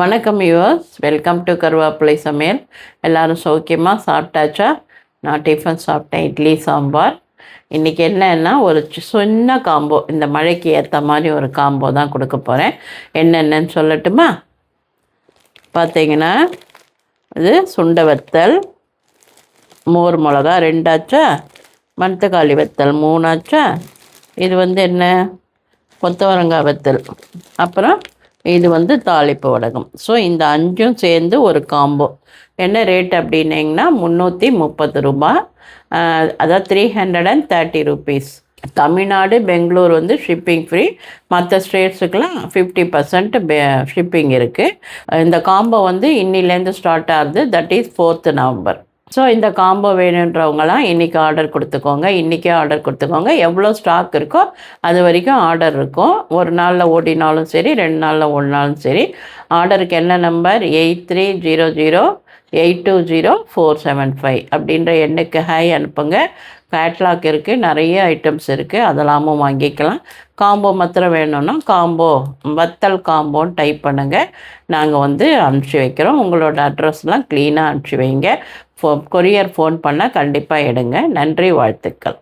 வணக்கம் yours welcome to கருவேப்பிலை சமையல் எல்லாரும் சௌக்கியமாக சாப்பிட்டாச்சா? நான் டிஃபன் சாப்பிட்டேன். இட்லி சாம்பார். இன்றைக்கி என்னன்னா ஒரு சின்ன காம்போ இந்த மழைக்கு ஏற்ற மாதிரி ஒரு காம்போ தான் கொடுக்க போகிறேன் என்னென்னன்னு சொல்லட்டுமா? பார்த்தீங்கன்னா இது சுண்டை வத்தல் மோர் மிளகா ரெண்டாச்சா? மணத்தக்காளி வத்தல் மூணாச்சா? இது வந்து என்ன? கொத்தவரங்காய் வத்தல். அப்புறம் இது வந்து தாளிப்பு வடகம். ஸோ இந்த அஞ்சும் சேர்ந்து ஒரு காம்போ என்ன ரேட் அப்படின்னீங்கன்னா முந்நூற்றி முப்பது ரூபாய் அதாவது three hundred and thirty rupees Tamil Nadu Bangalore வந்து ஷிப்பிங் ஃப்ரீ மற்ற ஸ்டேட்ஸுக்கெலாம் ஃபிஃப்டி பர்சன்ட் ஷிப்பிங் இருக்குது இந்த காம்போ வந்து இன்னிலேருந்து ஸ்டார்ட் ஆகுது. That is fourth November so இந்த காம்போ வேணுன்றவங்களாம் இன்றைக்கி ஆர்டர் கொடுத்துக்கோங்க. இன்றைக்கே ஆர்டர் கொடுத்துக்கோங்க. எவ்வளோ ஸ்டாக் இருக்கோ அது வரைக்கும் ஆர்டர் இருக்கும். ஒரு நாளில் ஓடினாலும் சரி ரெண்டு நாளில் ஓடினாலும் சரி. ஆர்டருக்கு என்ன number eight three zero zero eight two zero four seven five அப்படின்ற எண்ணுக்கு ஹை அனுப்புங்க. கேட்லாக் இருக்குது நிறைய ஐட்டம்ஸ் இருக்குது அதெல்லாமும் வாங்கிக்கலாம். காம்போ மாத்திரம் வேணும்னா காம்போ வத்தல் காம்போன்னு டைப் பண்ணுங்கள் நாங்கள் வந்து அனுப்பிச்சி வைக்கிறோம். உங்களோட அட்ரஸ்லாம் க்ளீனாக அனுப்பிச்சி வைங்க. ஃபோ கொரியர் ஃபோன் பண்ணால் கண்டிப்பாக எடுங்க. நன்றி வாழ்த்துக்கள்.